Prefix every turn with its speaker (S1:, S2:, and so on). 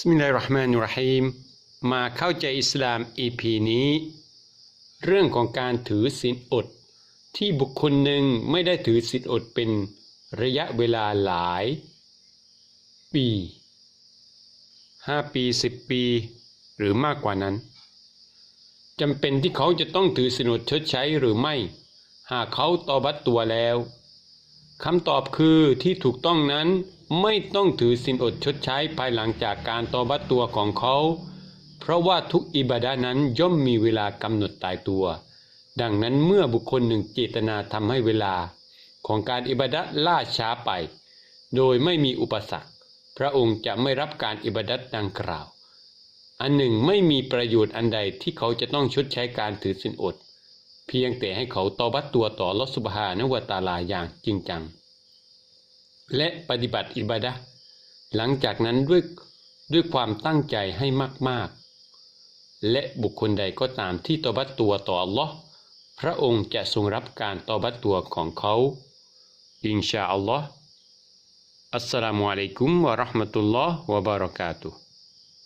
S1: สมิลลาฮิรราะห์มานิรฮีมมาเข้าใจอิสลาม EP นี้ เรื่องของการถือศีลอด ที่บุคคลหนึ่งไม่ได้ถือศีลอดเป็นระยะเวลาหลาย ปีห้าปีสิบปี หรือมากกว่านั้นจำเป็นที่เขาจะต้องถือศีลอดชดใช้หรือไม่ หากเขาตอบัตตัวแล้วคำตอบคือที่ถูกต้องนั้น ไม่ต้องถือศีลอดชดใช้ภายหลังจากการตอบัตตัวของเขา เพราะว่าทุกอิบาดานั้นย่อมมีเวลากำหนดตายตัว ดังนั้นเมื่อบุคคลหนึ่งเจตนาทำให้เวลา ของการอิบาดะล่าช้าไป โดยไม่มีอุปสรรค พระองค์จะไม่รับการอิบาดัตดังกล่าว อันหนึ่งไม่มีประโยชน์อันใดที่เขาจะต้องชดใช้การถือศีลอด เพียงแต่ให้เขาตอบัตตัวต่อลอสุบฮานวตาลาอย่างจริงจัง และปฏิบัติอิบาดะห์หลังจากนั้นด้วยด้วยความตั้งใจให้มาก ๆ และบุคคลใดก็ตามที่ตอบัตตัวต่ออัลลอฮ์พระองค์จะทรงรับการตอบัตตัวของเขา อินชาอัลลอฮ์อัสสลามุอะลัยกุมวะราะห์มะตุลลอฮ์วะบาระกาตุฮ์